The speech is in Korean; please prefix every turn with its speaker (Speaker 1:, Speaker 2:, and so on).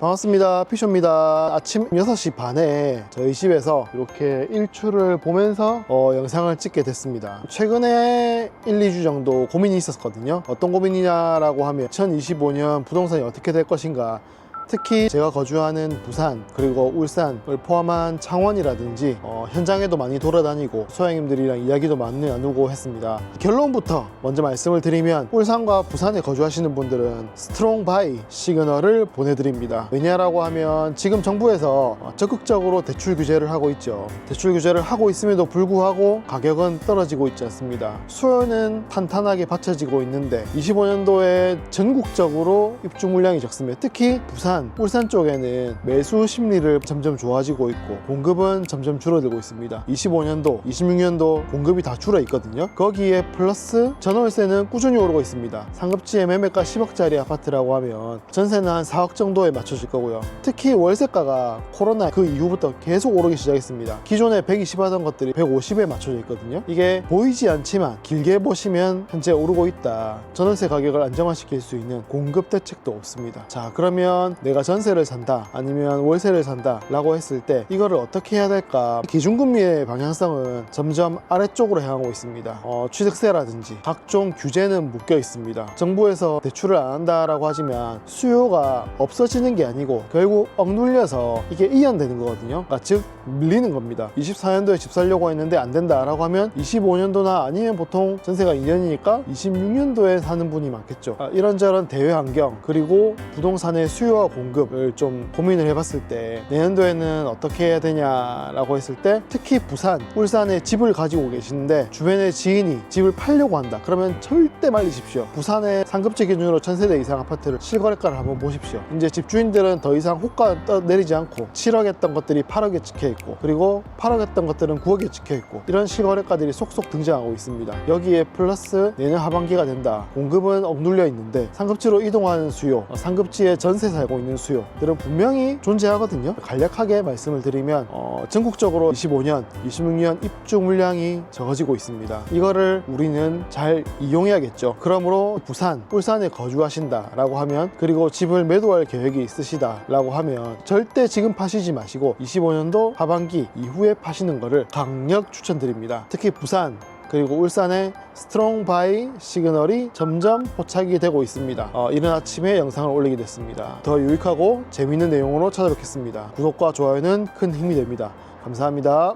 Speaker 1: 반갑습니다. 피쇼입니다. 아침 6시 반에 저희 집에서 이렇게 일출을 보면서 어, 영상을 찍게 됐습니다. 최근에 1, 2주 정도 고민이 있었거든요. 어떤 고민이냐라고 하면 2025년 부동산이 어떻게 될 것인가 특히 제가 거주하는 부산 그리고 울산을 포함한 창원이라든지 어, 현장에도 많이 돌아다니고 소장님들이랑 이야기도 많이 나누고 했습니다. 결론부터 먼저 말씀을 드리면 울산과 부산에 거주하시는 분들은 스트롱 바이 시그널을 보내드립니다. 왜냐라고 하면 지금 정부에서 어, 적극적으로 대출 규제를 하고 있죠. 대출 규제를 하고 있음에도 불구하고 가격은 떨어지고 있지 않습니다. 수요는 탄탄하게 받쳐지고 있는데 25년도에 전국적으로 입주 물량이 적습니다. 특히 부산, 울산 쪽에는 매수 심리를 점점 좋아지고 있고 공급은 점점 줄어들고 있습니다. 25년도, 26년도 공급이 다 줄어 있거든요. 거기에 플러스 전월세는 꾸준히 오르고 있습니다. 상급지의 매매가 10억짜리 아파트라고 하면 전세는 한 4억 정도에 맞춰질 거고요. 특히 월세가가 코로나 그 이후부터 계속 오르기 시작했습니다. 기존에 120 하던 것들이 150에 맞춰져 있거든요. 이게 보이지 않지만 길게 보시면 현재 오르고 있다. 전월세 가격을 안정화시킬 수 있는 공급 대책도 없습니다. 자, 그러면 내가 전세를 산다 아니면 월세를 산다 라고 했을 때 이거를 어떻게 해야 될까? 기준금리의 방향성은 점점 아래쪽으로 향하고 있습니다. 어, 취득세라든지 각종 규제는 묶여 있습니다. 정부에서 대출을 안 한다라고 하지만 수요가 없어지는 게 아니고 결국 억눌려서 이게 이연되는 거거든요. 그러니까 즉 밀리는 겁니다. 24년도에 집 살려고 했는데 안 된다라고 하면 25년도나 아니면 보통 전세가 2년이니까 26년도에 사는 분이 많겠죠. 아, 이런저런 대외 환경 그리고 부동산의 수요와 공급을 좀 고민을 해봤을 때 내년도에는 어떻게 해야 되냐라고 했을 때 특히 부산, 울산에 집을 가지고 계시는데 주변에 지인이 집을 팔려고 한다. 그러면 절대 말리십시오. 부산의 상급지 기준으로 천세대 이상 아파트를 실거래가를 한번 보십시오. 이제 집주인들은 더 이상 호가 떠 내리지 않고 7억 했던 것들이 8억에 찍혀 있고 그리고 8억 했던 것들은 9억에 찍혀 있고 이런 실거래가들이 속속 등장하고 있습니다. 여기에 플러스 내년 하반기가 된다. 공급은 억눌려 있는데 상급지로 이동하는 수요 어, 상급지에 전세 살고 있는 수요들은 분명히 존재하거든요. 간략하게 말씀을 드리면 어, 전국적으로 25년, 26년 입주 물량이 적어지고 있습니다. 이거를 우리는 잘 이용해야겠죠. 그러므로 부산, 울산에 거주하신다라고 하면 그리고 집을 매도할 계획이 있으시다라고 하면 절대 지금 파시지 마시고 25년도 하반기 이후에 파시는 거를 강력 추천드립니다. 특히 부산, 그리고 울산의 스트롱 바이 시그널이 점점 포착이 되고 있습니다. 어, 이른 아침에 영상을 올리게 됐습니다. 더 유익하고 재밌는 내용으로 찾아뵙겠습니다. 구독과 좋아요는 큰 힘이 됩니다. 감사합니다.